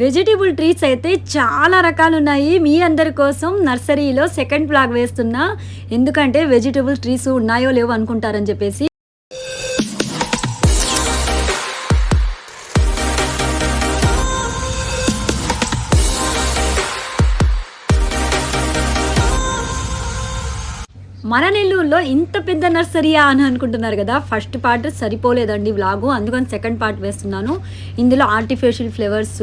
Vegetable trees అయితే చాలా రకాలు ఉన్నాయి మీ అందరి కోసం నర్సరీలో సెకండ్ బ్లాగ్ వేస్తున్నా. ఎందుకంటే వెజిటేబుల్ ట్రీస్ ఉన్నాయో లేవో అనుకుంటారని చెప్పేసి. మన నెల్లూరులో ఇంత పెద్ద నర్సరీయా అని అనుకుంటున్నారు కదా ఫస్ట్ పార్ట్ సరిపోలేదండి వ్లాగు. అందుకని సెకండ్ పార్ట్ వేస్తున్నాను. ఇందులో ఆర్టిఫిషియల్ ఫ్లవర్స్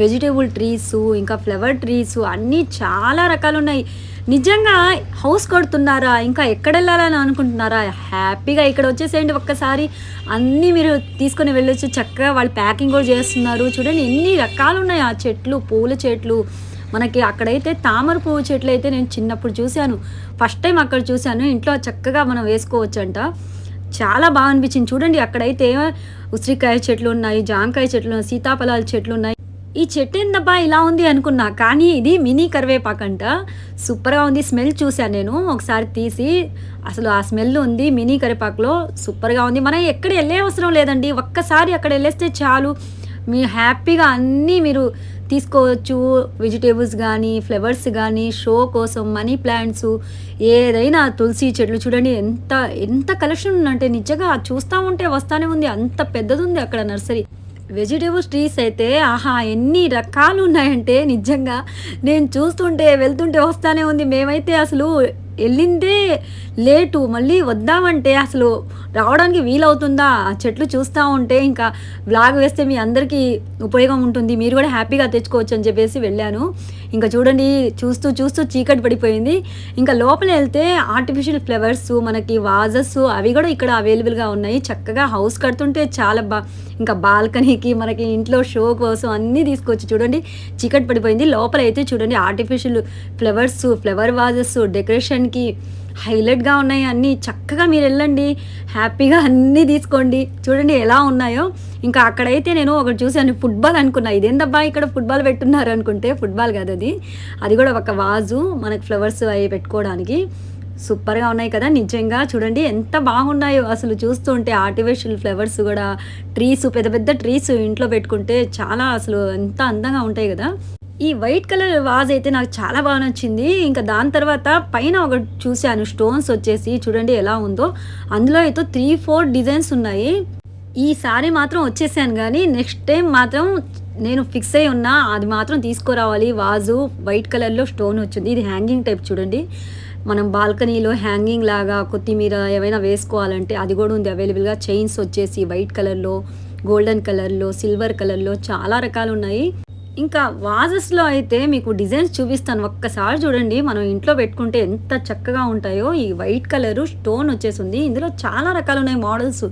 వెజిటేబుల్ ట్రీస్ ఇంకా ఫ్లవర్ ట్రీస్ అన్నీ చాలా రకాలు ఉన్నాయి నిజంగా హౌస్ కొడుతున్నారా? ఇంకా ఎక్కడ వెళ్ళాలని అనుకుంటున్నారా? హ్యాపీగా ఇక్కడ వచ్చేసేయండి ఒక్కసారి. అన్నీ మీరు తీసుకొని వెళ్ళొచ్చు. చక్కగా వాళ్ళు ప్యాకింగ్ కూడా చేస్తున్నారు. చూడండి ఎన్ని రకాలు ఉన్నాయి ఆ చెట్లు పూల చెట్లు. మనకి అక్కడైతే తామర పువ్వు చెట్లు అయితే నేను చిన్నప్పుడు చూశాను. ఫస్ట్ టైం అక్కడ చూశాను. ఇంట్లో చక్కగా మనం వేసుకోవచ్చు అంట చాలా బాగా అనిపించింది. చూడండి అక్కడైతే ఉసిరికాయ చెట్లు ఉన్నాయి జామకాయ చెట్లు ఉన్నాయి సీతాఫలాల చెట్లు ఉన్నాయి. ఈ చెట్టు ఏందబ్బా ఇలా ఉంది అనుకున్నా కానీ ఇది మినీ కరివేపాకంట. సూపర్గా ఉంది. స్మెల్ చూశాను నేను. ఒకసారి తీసి అసలు ఆ స్మెల్ ఉంది మినీ కరివేపాకులో. సూపర్గా ఉంది. మనం ఎక్కడ వెళ్ళే అవసరం లేదండి. ఒక్కసారి అక్కడ వెళ్ళేస్తే చాలు. మీ హ్యాపీగా అన్నీ మీరు తీసుకోవచ్చు. వెజిటేబుల్స్ కానీ ఫ్లవర్స్ కానీ షో కోసం మనీ ప్లాంట్స్ ఏదైనా తులసి చెట్లు చూడండి. ఎంత ఎంత కలెక్షన్ ఉందంటే నిజంగా చూస్తూ ఉంటే వస్తానే ఉంది. అంత పెద్దది ఉంది అక్కడ నర్సరీ. వెజిటేబుల్స్ ట్రీస్ అయితే ఆహా ఎన్ని రకాలు ఉన్నాయంటే నిజంగా నేను చూస్తుంటే వెళ్తుంటే వస్తానే ఉంది. మేమైతే అసలు వెళ్ళిందే లేటు మళ్ళీ వద్దామంటే అసలు రావడానికి వీలవుతుందా? ఆ చెట్లు చూస్తూ ఉంటే ఇంకా బ్లాగ్ వేస్తే మీ అందరికీ ఉపయోగం ఉంటుంది. మీరు కూడా హ్యాపీగా తెచ్చుకోవచ్చు అని చెప్పేసి వెళ్ళాను. ఇంకా చూడండి చూస్తూ చూస్తూ చీకటి పడిపోయింది. ఇంకా లోపల వెళ్తే ఆర్టిఫిషియల్ ఫ్లవర్స్ మనకి వాజెస్ అవి కూడా ఇక్కడ అవైలబుల్గా ఉన్నాయి. చక్కగా హౌస్ కడుతుంటే చాలా బా ఇంకా బాల్కనీకి మనకి ఇంట్లో షో కోసం అన్నీ తీసుకొచ్చి చూడండి చీకటి పడిపోయింది. లోపల అయితే చూడండి ఆర్టిఫిషియల్ ఫ్లవర్స్ ఫ్లవర్ వాజెస్ డెకరేషన్కి హైలైట్గా ఉన్నాయి అన్నీ. చక్కగా మీరు వెళ్ళండి. హ్యాపీగా అన్నీ తీసుకోండి. చూడండి ఎలా ఉన్నాయో. ఇంకా అక్కడైతే నేను ఒకటి చూశాను ఫుట్బాల్ అనుకున్నా. ఇదేందబ్బా ఇక్కడ ఫుట్బాల్ పెట్టున్నారు అనుకుంటే ఫుట్బాల్ కాదు అది. అది కూడా ఒక వాజు మనకి ఫ్లవర్స్ అవి పెట్టుకోవడానికి. సూపర్గా ఉన్నాయి కదా. నిజంగా చూడండి ఎంత బాగున్నాయో. అసలు చూస్తుంటే ఆర్టిఫిషియల్ ఫ్లవర్స్ కూడా ట్రీస్ పెద్ద పెద్ద ట్రీస్ ఇంట్లో పెట్టుకుంటే చాలా అసలు ఎంత అందంగా ఉంటాయి కదా. ఈ వైట్ కలర్ వాజ్ అయితే నాకు చాలా బాగా నచ్చింది. ఇంకా దాని తర్వాత పైన ఒకటి చూశాను స్టోన్స్ వచ్చేసి చూడండి ఎలా ఉందో. అందులో అయితే త్రీ ఫోర్ డిజైన్స్ ఉన్నాయి. ఈసారి మాత్రం వచ్చేసాను కానీ నెక్స్ట్ టైం మాత్రం నేను ఫిక్స్ అయి ఉన్నా అది మాత్రం తీసుకురావాలి. వాజు వైట్ కలర్లో స్టోన్ వచ్చింది. ఇది హ్యాంగింగ్ టైప్ చూడండి. మనం బాల్కనీలో హ్యాంగింగ్ లాగా కొత్తిమీర ఏమైనా వేసుకోవాలంటే అది కూడా ఉంది అవైలబుల్గా చైన్స్ వచ్చేసి వైట్ కలర్లో గోల్డెన్ కలర్లో సిల్వర్ కలర్లో చాలా రకాలు ఉన్నాయి. ఇంకా వాజెస్లో అయితే మీకు డిజైన్స్ చూపిస్తాను. ఒక్కసారి చూడండి మనం ఇంట్లో పెట్టుకుంటే ఎంత చక్కగా ఉంటాయో. ఈ వైట్ కలరు స్టోన్ వచ్చేసింది. ఇందులో చాలా రకాలు ఉన్నాయి మోడల్స్.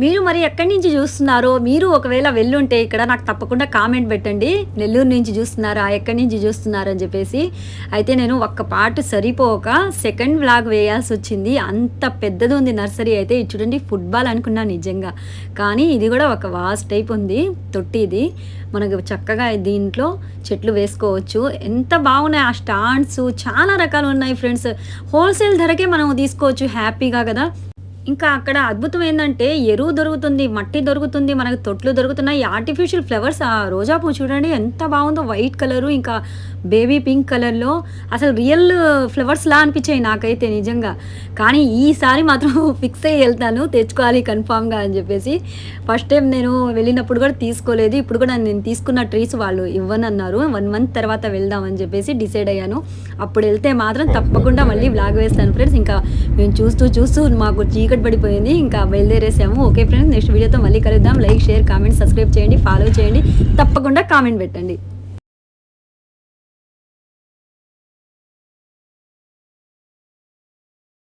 మీరు మరి ఎక్కడి నుంచి చూస్తున్నారో మీరు ఒకవేళ వెళ్ళుంటే ఇక్కడ నాకు తప్పకుండా కామెంట్ పెట్టండి. నెల్లూరు నుంచి చూస్తున్నారా ఎక్కడి నుంచి చూస్తున్నారా అని చెప్పేసి. అయితే నేను ఒక్క పాటు సరిపోక సెకండ్ వ్లాగ్ వేయాల్సి వచ్చింది. అంత పెద్దది ఉంది నర్సరీ అయితే. ఇది చూడండి ఫుట్బాల్ అనుకున్నాను నిజంగా. కానీ ఇది కూడా ఒక వాస్ టైప్ ఉంది తొట్టి ఇది. మనకు చక్కగా దీంట్లో చెట్లు వేసుకోవచ్చు. ఎంత బాగున్నాయి ఆ స్టాండ్స్. చాలా రకాలు ఉన్నాయి ఫ్రెండ్స్. హోల్సేల్ ధరకే మనం తీసుకోవచ్చు హ్యాపీగా కదా. ఇంకా అక్కడ అద్భుతం ఏంటంటే ఎరువు దొరుకుతుంది మట్టి దొరుకుతుంది మనకు తొట్లు దొరుకుతున్నాయి ఆర్టిఫిషియల్ ఫ్లవర్స్ ఆ రోజా పువ్వు చూడండి ఎంత బాగుందో వైట్ కలరు ఇంకా బేబీ పింక్ కలర్లో అసలు రియల్ ఫ్లవర్స్ లా అనిపించాయి నాకైతే నిజంగా. కానీ ఈసారి మాత్రం ఫిక్స్ అయ్యి వెళ్తాను తెచ్చుకోవాలి కన్ఫామ్గా అని చెప్పేసి. ఫస్ట్ టైం నేను వెళ్ళినప్పుడు కూడా తీసుకోలేదు ఇప్పుడు కూడా నేను తీసుకున్న ట్రీస్ వాళ్ళు ఇవ్వనన్నారు. వన్ మంత్ తర్వాత వెళ్దామని చెప్పేసి డిసైడ్ అయ్యాను. అప్పుడు వెళ్తే మాత్రం తప్పకుండా మళ్ళీ బ్లాగ్ వేస్తాను ఫ్రెండ్స్. ఇంకా మేము చూస్తూ చూస్తూ మాకు చీకటి పడిపోయింది ఇంకా బయలుదేరేసాము. ఓకే ఫ్రెండ్స్ నెక్స్ట్ వీడియోతో మళ్ళీ కలుద్దాం. లైక్ షేర్ కామెంట్ సబ్స్క్రైబ్ చేయండి ఫాలో చేయండి. తప్పకుండా కామెంట్ పెట్టండి.